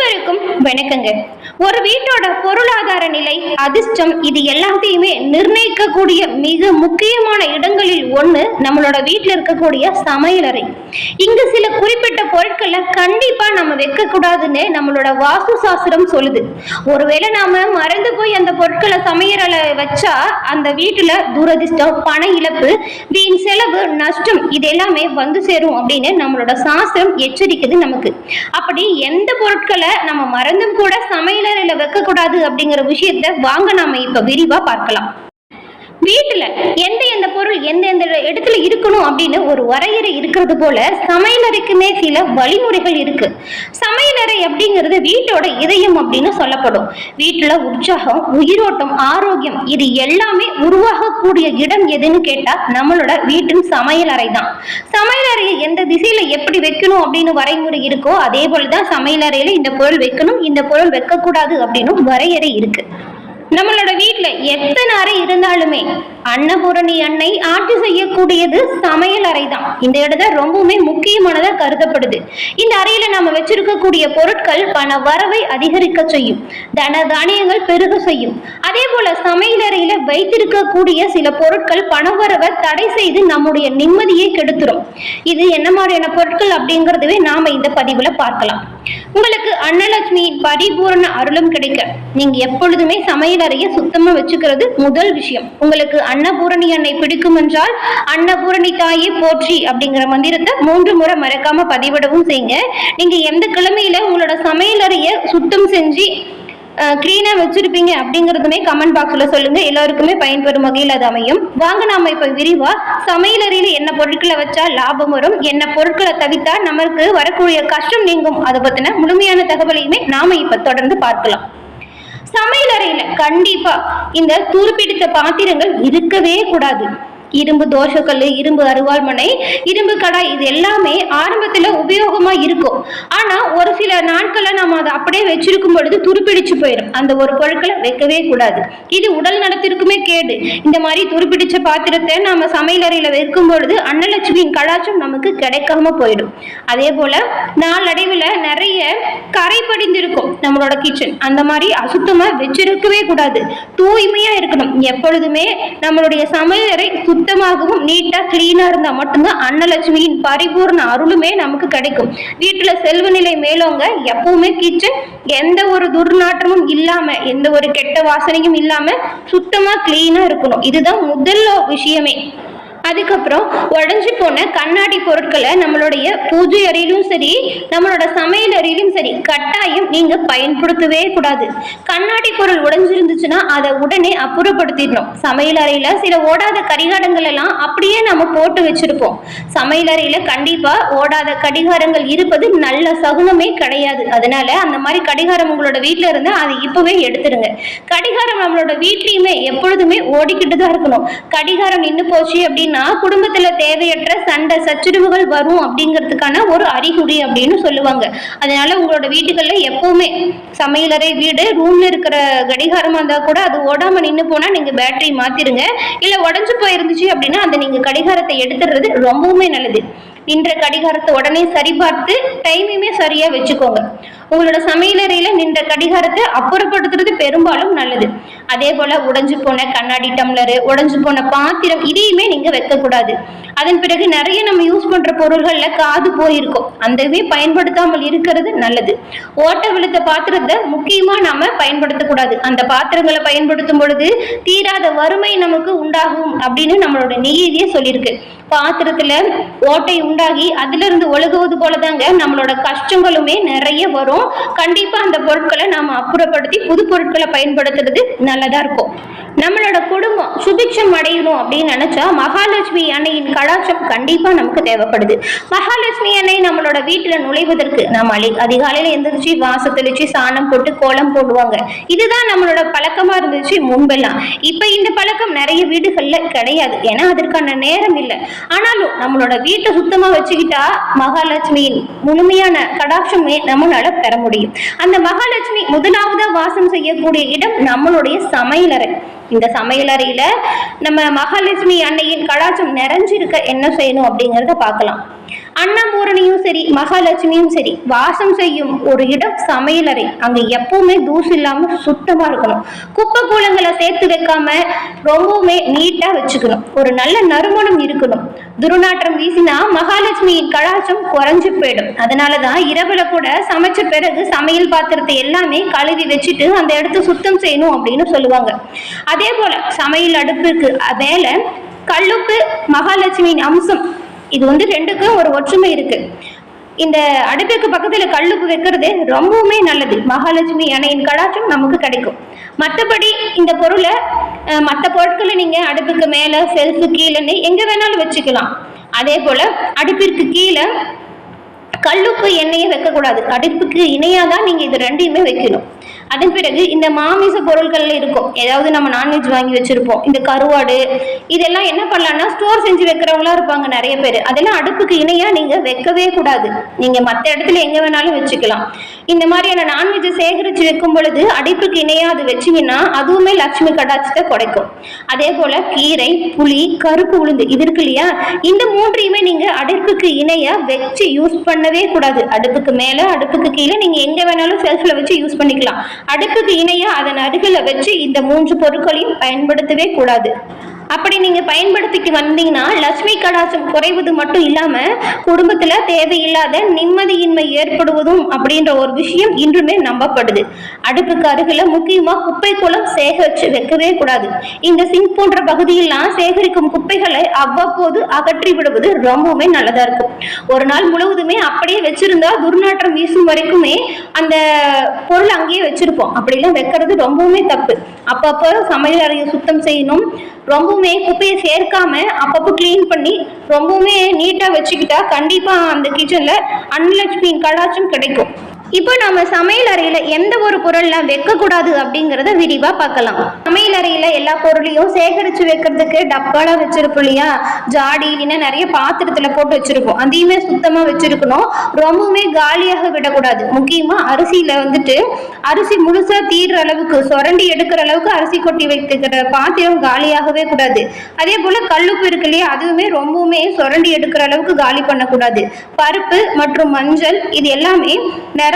அனைவருக்கும் வணக்கங்க. ஒரு வீட்டோட பொருளாதார நிலை அதிர்ஷ்டம் இது எல்லாத்தையுமே நிர்ணயிக்கக்கூடிய மிக முக்கியமான இடங்களில் ஒன்று நம்மளோட வீட்டில் இருக்கக்கூடிய சமையலறை இங்கு சில குறிப்பிட்ட பொருட்களை கண்டிப்பா நம்ம வைக்கக்கூடாதுன்னு நம்மளோட வாஸ்து சாஸ்திரம் சொல்லுது. ஒருவேளை நாம மறந்து போய் அந்த பொருட்களை சமையலறை வச்சா அந்த வீட்டுல துரதிர்ஷ்டம் பண இழப்பு வீண் செலவு நஷ்டம் இது எல்லாமே வந்து சேரும் அப்படின்னு நம்மளோட சாஸ்திரம் எச்சரிக்குது நமக்கு. அப்படி எந்த பொருட்களை நம்ம மறந்தும் கூட சமையலறையில வைக்க கூடாது அப்படிங்கிற விஷயத்த வாங்க நாம இப்ப விரிவா பார்க்கலாம். வீட்டுல எந்த எந்த பொருள் எந்த எந்த இடத்துல இருக்கணும் அப்படின்னு ஒரு வரையறை இருக்கிறது போல சமையலறைக்குமே சில வழிமுறைகள் இருக்கு. சமையலறை அப்படிங்கிறது வீட்டோட இதயம் அப்படின்னு சொல்லப்படும். வீட்டுல உற்சாகம் உயிரோட்டம் ஆரோக்கியம் இது எல்லாமே உருவாகக்கூடிய இடம் எதுன்னு கேட்டா நம்மளோட வீட்டின் சமையலறை தான் சமையலறையை எந்த திசையில எப்படி வைக்கணும் அப்படின்னு வரைமுறை இருக்கோ அதே போலதான் சமையலறையில இந்த பொருள் வைக்கணும் இந்த பொருள் வைக்கக்கூடாது அப்படின்னு வரையறை இருக்கு. நம்மளோட வீட்ல எத்தனை அறை இருந்தாலுமே அன்னபூரணி அன்னை ஆட்சி செய்யக்கூடியது சமையல் அறை தான் இந்த இடம் ரொம்பவுமே முக்கியமானதா கருதப்படுது. இந்த அறையில நம்ம வச்சிருக்கக்கூடிய பொருட்கள் பண வரவை அதிகரிக்க செய்யும். தன தானியங்கள் பெருக செய்யும். அதே போல சமையல் அறையில வைத்திருக்கக்கூடிய சில பொருட்கள் பண வரவை தடை செய்து நம்முடைய நிம்மதியை கெடுத்துரும். இது என்ன மாதிரியான பொருட்கள் அப்படிங்கறதுவே நாம இந்த பதிவுல பார்க்கலாம். உங்களுக்கு அன்னலட்சுமியின் பரிபூரண அருளும் கிடைக்க. நீங்க எப்பொழுதுமே சமையல் அறையை சுத்தமா வச்சுக்கிறது முதல் விஷயம். உங்களுக்கு அன்னபூரணி அன்னை பிடிக்கும் என்றால் அன்னபூரணி தாயே போற்றி அப்படிங்கிற மந்திரத்தை மூன்று முறை மறக்காம பதிவிடவும் செய்யுங்க. நீங்க எந்த கிழமையில உங்களோட சமையல் சுத்தம் செஞ்சு கிளீனா வச்சிருப்பீங்க அப்படிங்கறதுமே கமெண்ட் பாக்ஸ்ல சொல்லுங்க. எல்லாருக்குமே பயன்பெறும் வகையில் அது அமையும். வாங்க நாம இப்ப விரிவா சமையலறையில என்ன பொருட்களை வச்சா லாபம் வரும் என்ன பொருட்களை தவித்தா நமக்கு வரக்கூடிய கஷ்டம் நீங்கும் அதை பத்தின முழுமையான தகவலையுமே நாம இப்ப தொடர்ந்து பார்க்கலாம். சமையலறையில கண்டிப்பா இந்த துருப்பிடித்த பாத்திரங்கள் இருக்கவே கூடாது. இரும்பு தோஷக்கல் இரும்பு அருவாள்மனை இரும்பு கடாய் இது எல்லாமே ஆரம்பத்துல உபயோகமா இருக்கும். ஆனால் ஒரு சில நாட்களில் நம்ம அதை அப்படியே வச்சிருக்கும் பொழுது துருப்பிடிச்சு போயிடும் அந்த ஒரு பொருட்களை வைக்கவே கூடாது. இது உடல் நலத்திற்குமே கேடு. இந்த மாதிரி துருப்பிடிச்ச பாத்திரத்தை நம்ம சமையலறையில் வைக்கும் பொழுது அன்னலட்சுமியின் கலாச்சம் நமக்கு கிடைக்காம போயிடும். அதே போல நாளடைவில் நிறைய கரை படிந்திருக்கும் நம்மளோட கிச்சன் அந்த மாதிரி அசுத்தமாக வச்சிருக்கவே கூடாது. தூய்மையாக இருக்கணும். எப்பொழுதுமே நம்மளுடைய சமையலறை சுத்தமாகவும் நீட்டாக கிளீனாக இருந்தால் மட்டும்தான் அன்னலட்சுமியின் பரிபூர்ண அருளுமே நமக்கு கிடைக்கும். வீட்டில் செல்வ நிலை மேலோங்க எப்பவுமே கிச்சன் எந்த ஒரு துர்நாற்றமும் இல்லாம எந்த ஒரு கெட்ட வாசனையும் இல்லாம சுத்தமா கிளீனா இருக்கணும். இதுதான் முதல் விஷயமே. அதுக்கப்புறம் உடஞ்சி போன கண்ணாடி பொருட்களை நம்மளுடைய பூஜை அறையிலும் சரி நம்மளோட சமையல் அறையிலும் சரி கட்டாயம் நீங்க பயன்படுத்தவே கூடாது. கண்ணாடி பொருள் உடைஞ்சிருந்துச்சுன்னா அதை உடனே அப்புறப்படுத்திடணும். சமையல் அறையில சில ஓடாத கடிகாரங்கள் எல்லாம் அப்படியே நம்ம போட்டு வச்சிருப்போம். சமையல் அறையில கண்டிப்பா ஓடாத கடிகாரங்கள் இருப்பது நல்ல சகுனமே கிடையாது. அதனால அந்த மாதிரி கடிகாரம் உங்களோட வீட்டுல இருந்தா அதை இப்பவே எடுத்துருங்க கடிகாரம் நம்மளோட வீட்லயுமே எப்பொழுதுமே ஓடிக்கிட்டு தான் இருக்கணும். கடிகாரம் நின்று போச்சு அப்படின்னா குடும்பத்துல தேவையற்ற சண்டை சச்சுரவுகள் வரும் அப்படிங்கிறதுக்கான ஒரு அறிகுறி அப்படின்னு சொல்லுவாங்க. அதனால உங்களோட வீட்டுகள்ல எப்பவுமே சமையலறை வீடு ரூம்ல இருக்கிற கடிகாரமா இருந்தா கூட அது ஓடாம நின்னு போனா நீங்க பேட்டரி மாத்திருங்க. இல்ல உடஞ்சு போயிருந்துச்சு அப்படின்னா அந்த நீங்க கடிகாரத்தை எடுத்துடுறது ரொம்பவுமே நல்லது. நின்ற கடிகாரத்தை உடனே சரிபார்த்து டைமையுமே சரியா வச்சுக்கோங்க. உங்களோட சமையலறையில நின்ற கடிகாரத்தை அப்புறப்படுத்துறது பெரும்பாலும் நல்லது. அதே போல உடைஞ்சு போன கண்ணாடி டம்ளரு உடைஞ்சு போன பாத்திரம் இதையுமே நீங்க வைக்கக்கூடாது. அதன் பிறகு நிறைய நம்ம யூஸ் பண்ற பொருள்கள்ல காது போயிருக்கும். அந்தவே பயன்படுத்தாமல் இருக்கிறது நல்லது. ஓட்ட விழுத்த பாத்திரத்தை முக்கியமா நாம பயன்படுத்தக்கூடாது. அந்த பாத்திரங்களை பயன்படுத்தும் பொழுது தீராத வறுமை நமக்கு உண்டாகும் அப்படின்னு நம்மளோட நெய்யே சொல்லியிருக்கு. பாத்திரத்துல ஓட்டை உண்டாகி அதுல இருந்து ஒழுகுவது போலதாங்க நம்மளோட கஷ்டங்களுமே நிறைய வரும். கண்டிப்பா அந்த பொருட்களை நாம அப்புறப்படுத்தி புது பொருட்களை பயன்படுத்துறது நல்லதா இருக்கும். நம்மளோட குடும்பம் சுபிக்ஷம் அடையணும் அப்படின்னு நினைச்சா மகாலட்சுமி அன்னையின் கடாட்சம் கண்டிப்பா நமக்கு தேவைப்படுது. மகாலட்சுமி அன்னை நம்மளோட வீட்டுல நுழைவதற்கு நம்ம அழி அதிகாலையில எந்திரிச்சு வாச தெளிச்சு சாணம் போட்டு கோலம் போடுவாங்க. இதுதான் நம்மளோட பழக்கமா இருந்துச்சு முன்பெல்லாம். இப்ப இந்த பழக்கம் நிறைய வீடுகள்ல கிடையாது. ஏன்னா அதற்கான நேரம் இல்லை. ஆனாலும் நம்மளோட வீட்டை சுத்தமா வச்சுக்கிட்டா மகாலட்சுமியின் முழுமையான கடாட்சமே நம்மளால பெற முடியும். அந்த மகாலட்சுமி முதலாவதா வாசம் செய்யக்கூடிய இடம் நம்மளுடைய சமையலறை. இந்த சமையலறையில் நம்ம மகாலட்சுமி அன்னையின் கலாச்சாரம் நிறைஞ்சிருக்க என்ன செய்யணும் அப்படிங்கிறத பார்க்கலாம். அன்னபூரணியும் சரி மகாலட்சுமியும் சரி வாசம் செய்யும் ஒரு இடம் சமையலறை. அங்க எப்பவுமே தூசு இல்லாம சுத்தமா இருக்கணும். குப்பை கூலங்களை சேர்த்து வைக்காம ரொம்பவுமே நீட்டா வச்சுக்கணும். ஒரு நல்ல நறுமணம் இருக்கணும். துர்நாற்றம் வீசினா மகாலட்சுமியின் கடாச்சம் குறைஞ்சு போயிடும். அதனாலதான் இரவுல கூட சமைச்ச பிறகு சமையல் பாத்திரத்தை எல்லாமே கழுவி வச்சுட்டு அந்த இடத்த சுத்தம் செய்யணும் அப்படின்னு சொல்லுவாங்க. அதே போல சமையல் அடுப்புக்கு மேல கல்லுப்பு மகாலட்சுமியின் அம்சம் இது வந்து ரெண்டுக்கும் ஒரு ஒற்றுமை இருக்கு. இந்த அடுப்புக்கு பக்கத்துல கல்லுப்பு வைக்கிறது ரொம்பவுமே நல்லது. மகாலட்சுமி அணையின் கடாச்சம் நமக்கு கிடைக்கும். மற்றபடி இந்த பொருளை மற்ற பொருட்களை நீங்க அடுப்புக்கு மேல செல்ஃபு கீழேன்னு எங்க வேணாலும் வச்சுக்கலாம். அதே போல அடுப்பிற்கு கீழே கல்லுப்பு எண்ணெயை வைக்கக்கூடாது. அடுப்புக்கு இணையாக தான் நீங்கள் இது ரெண்டையுமே வைக்கணும். அதன் பிறகு இந்த மாமிச பொருட்கள்ல இருக்கும். ஏதாவது நம்ம நான்வெஜ் வாங்கி வச்சிருப்போம். இந்த கருவாடு இதெல்லாம் என்ன பண்ணலாம்னா ஸ்டோர் செஞ்சு வைக்கிறவங்களா இருப்பாங்க நிறைய பேர். அதெல்லாம் அடுப்புக்கு இணையா நீங்க வைக்கவே கூடாது. நீங்க மற்ற இடத்துல எங்க வேணாலும் வச்சுக்கலாம். இந்த மாதிரியான நான்வெஜ் சேகரிச்சு வைக்கும் பொழுது அடுப்புக்கு இணையா அது வச்சீங்கன்னா அதுவுமே லட்சுமி கடாட்சத்தை குறைக்கும். அதே போல கீரை புளி கருப்பு உளுந்து இது இருக்கு இல்லையா? இந்த மூன்றையுமே நீங்க அடுப்புக்கு இணையா வச்சு யூஸ் பண்ணவே கூடாது. அடுப்புக்கு மேல அடுப்புக்கு கீழே நீங்க எங்க வேணாலும் செல்ஃப்ல வச்சு யூஸ் பண்ணிக்கலாம். அடுப்புக்கு இணையா அதன் அருகில வச்சு இந்த மூன்று பொருட்களையும் பயன்படுத்தவே கூடாது. அப்படி நீங்கள் பயன்படுத்திட்டு வந்தீங்கன்னா லட்சுமி கடாசம் குறைவது மட்டும் இல்லாமல் குடும்பத்தில் தேவையில்லாத நிம்மதியின்மை ஏற்படுவதும் அப்படின்ற ஒரு விஷயம் இன்றுமே நம்பப்படுது. அடுப்புக்கு அருகில் முக்கியமாக குப்பை குளம் சேகரித்து வைக்கவே கூடாது. இந்த சிங்க் போன்ற பகுதியெல்லாம் சேகரிக்கும் குப்பைகளை அவ்வப்போது அகற்றி விடுவது ரொம்பவுமே நல்லதாக இருக்கும். ஒரு நாள் முழுவதுமே அப்படியே வச்சிருந்தா துர்நாற்றம் வீசும் வரைக்குமே அந்த பொருள் அங்கேயே வச்சிருப்போம். அப்படிலாம் வைக்கிறது ரொம்பவுமே தப்பு. அப்பப்போ சமையல் அறையை சுத்தம் செய்யணும். ரொம்பவும் குப்பையை சேர்க்காம அப்பப்போ க்ளீன் பண்ணி ரொம்பவுமே நீட்டாக வச்சுக்கிட்டா கண்டிப்பாக அந்த கிச்சனில் அன்னலட்சுமியின் கடாச்சும் கிடைக்கும். இப்போ நம்ம சமையல் அறையில எந்த ஒரு பொருள்லாம் வைக்கக்கூடாது அப்படிங்கிறத விரிவா பார்க்கலாம். சமையல் அறையில எல்லா பொருளையும் சேகரிச்சு வைக்கிறதுக்கு டப்பாலாம் வச்சிருப்போம் இல்லையா? ஜாடி இல்லைன்னா நிறைய பாத்திரத்துல போட்டு வச்சிருப்போம். அதையுமே சுத்தமா வச்சிருக்கணும். ரொம்பவுமே காலியாக விடக்கூடாது. முக்கியமா அரிசியில வந்துட்டு அரிசி முழுசா தீர்ற அளவுக்கு சுரண்டி எடுக்கிற அளவுக்கு அரிசி கொட்டி வைத்துக்கிற பாத்திரம் காலியாகவே கூடாது. அதே போல கல்லுப்பு இருக்கு இல்லையா? அதுவுமே ரொம்பவுமே சுரண்டி எடுக்கிற அளவுக்கு காலி பண்ணக்கூடாது. பருப்பு மற்றும் மஞ்சள் இது எல்லாமே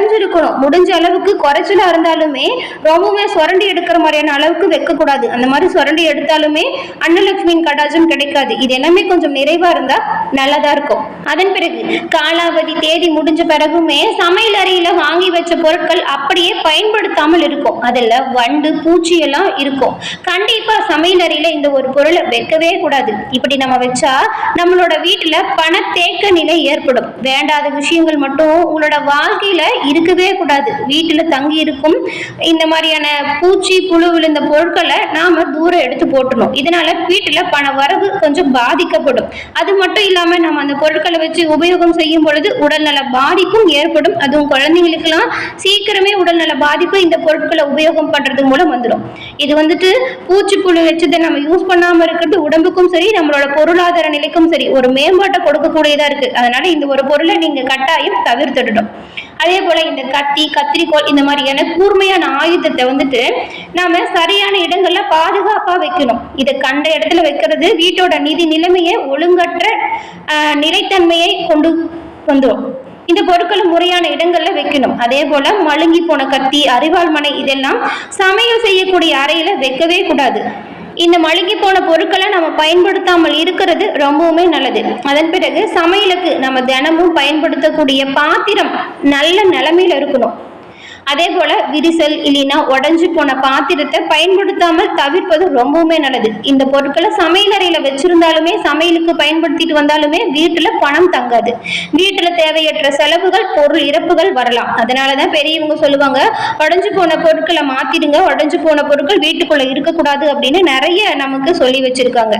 குறைஞ்சிருக்கணும். முடிஞ்ச அளவுக்கு குறைச்சலா இருந்தாலுமே ரொம்பவுமே சுரண்டி எடுக்கிற மாதிரியான அளவுக்கு வைக்கக்கூடாது. அந்த மாதிரி சுரண்டி எடுத்தாலுமே அன்னலட்சுமியின் கடாஜம் கிடைக்காது. இது எல்லாமே கொஞ்சம் நிறைவா இருந்தா நல்லதா இருக்கும். அதன் பிறகு காலாவதி தேதி முடிஞ்ச பிறகுமே சமையல் அறையில வாங்கி வச்ச பொருட்கள் அப்படியே பயன்படுத்தாமல் இருக்கும். அதில் வண்டு பூச்சி எல்லாம் இருக்கும். கண்டிப்பா சமையல் அறையில இந்த ஒரு பொருளை வைக்கவே கூடாது. இப்படி நம்ம வச்சா நம்மளோட வீட்டுல பண தேக்க நிலை ஏற்படும். வேண்டாத விஷயங்கள் மட்டும் உங்களோட வாழ்க்கையில இருக்கவே கூடாது. வீட்டுல தங்கி இருக்கும். இந்த மாதிரியான பூச்சி புழு விழுந்த பொருட்களை நாம தூரம் எடுத்து போட்டணும். இதனால வீட்டுல பண வரவு கொஞ்சம் பாதிக்கப்படும். அது மட்டும் இல்லாம நம்ம அந்த பொருட்களை வச்சு உபயோகம் செய்யும் பொழுது உடல்நல பாதிப்பும் ஏற்படும். அதுவும் குழந்தைங்களுக்கெல்லாம் சீக்கிரமே உடல்நல பாதிப்பு இந்த பொருட்களை உபயோகம் பண்றது மூலம் வந்துடும் இது வந்துட்டு பூச்சி புழு வச்சதை நம்ம யூஸ் பண்ணாம இருக்கிறது உடம்புக்கும் சரி நம்மளோட பொருளாதார நிலைக்கும் சரி ஒரு மேம்பாட்டை கொடுக்கக்கூடியதா இருக்கு. அதனால இந்த ஒரு பொருளை நீங்க கட்டாயம் தவிர்த்துடணும். அதே போல் இந்த கத்தி கத்திரிக்கோள் இந்த மாதிரியான கூர்மையான ஆயுதத்தை வந்துட்டு நாம் சரியான இடங்களில் பாதுகாப்பாக வைக்கணும். இதை கண்ட இடத்துல வைக்கிறது வீட்டோட நிதி நிலைமையை ஒழுங்கற்ற நிலைத்தன்மையை கொண்டு வந்துடும் இந்த பொருட்களை முறையான இடங்கள்ல வைக்கணும். அதே போல மழுங்கி போன கத்தி அரிவாள் மனை இதெல்லாம் சமையல் செய்யக்கூடிய அறையில வைக்கவே கூடாது. இந்த மழுங்கி போன பொருட்களை நம்ம பயன்படுத்தாமல் இருக்கிறது ரொம்பவுமே நல்லது. அதன் பிறகு சமையலுக்கு நம்ம தினமும் பயன்படுத்தக்கூடிய பாத்திரம் நல்ல நிலைமையில இருக்கணும். அதே போல விரிசல் இல்லைன்னா உடஞ்சி போன பாத்திரத்தை பயன்படுத்தாமல் தவிர்ப்பது ரொம்பவுமே நல்லது. இந்த பொருட்களை சமையலறையில வச்சிருந்தாலுமே சமையலுக்கு பயன்படுத்திட்டு வந்தாலுமே வீட்டுல பணம் தங்காது. வீட்டுல தேவையற்ற செலவுகள் பொருள் இறப்புகள் வரலாம். அதனாலதான் பெரியவங்க சொல்லுவாங்க உடஞ்சு போன பொருட்களை மாத்திடுங்க உடஞ்சு போன பொருட்கள் வீட்டுக்குள்ள இருக்கக்கூடாது அப்படின்னு நிறைய நமக்கு சொல்லி வச்சிருக்காங்க.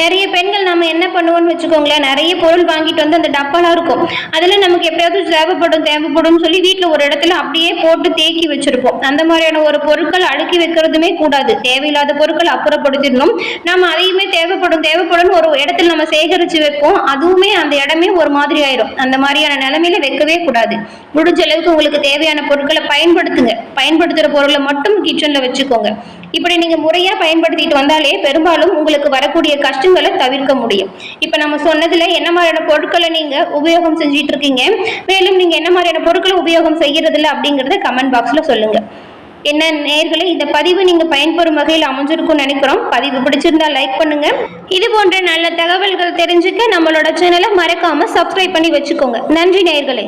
நிறைய பெண்கள் நம்ம என்ன பண்ணுவோம்னு வச்சுக்கோங்களேன் நிறைய பொருள் வாங்கிட்டு வந்து அந்த டப்பாலாம் இருக்கும். அதில் நமக்கு எப்பயாவது தேவைப்படும் தேவைப்படும் சொல்லி வீட்டில் ஒரு இடத்துல அப்படியே போட்டு தேக்கி வச்சிருப்போம். அந்த மாதிரியான ஒரு பொருட்கள் அடுக்கி வைக்கிறதுமே கூடாது. தேவையில்லாத பொருட்கள் அப்புறப்படுத்திடணும். நம்ம அதையுமே தேவைப்படும் தேவைப்படும் ஒரு இடத்துல நம்ம சேகரித்து வைப்போம். அதுவுமே அந்த இடமே ஒரு மாதிரி ஆயிரும். அந்த மாதிரியான நிலைமையில வைக்கவே கூடாது. முடிஞ்ச அளவுக்கு உங்களுக்கு தேவையான பொருட்களை பயன்படுத்துங்க. பயன்படுத்துகிற பொருளை மட்டும் கிச்சனில் வச்சுக்கோங்க. இப்படி நீங்க முறையா பயன்படுத்திட்டு வந்தாலே பெரும்பாலும் உங்களுக்கு வரக்கூடிய கஷ்டங்களை தவிர்க்க முடியும். இப்போ நம்ம சொன்னதுல என்ன மாதிரியான பொருட்களை நீங்க உபயோகம் செஞ்சுட்டு இருக்கீங்க? மேலும் நீங்க என்ன மாதிரியான பொருட்களை உபயோகம் செய்யறதில்ல அப்படிங்கறத கமெண்ட் பாக்ஸ்ல சொல்லுங்க. என்ன நேர்களை இந்த பதிவு நீங்க பயன்பெறும் வகையில் அமைஞ்சிருக்கும்னு நினைக்கிறோம். பதிவு பிடிச்சிருந்தா லைக் பண்ணுங்க. இது போன்ற நல்ல தகவல்கள் தெரிஞ்சுக்க நம்மளோட சேனலை மறக்காம சப்ஸ்கிரைப் பண்ணி வச்சுக்கோங்க. நன்றி நேர்களே.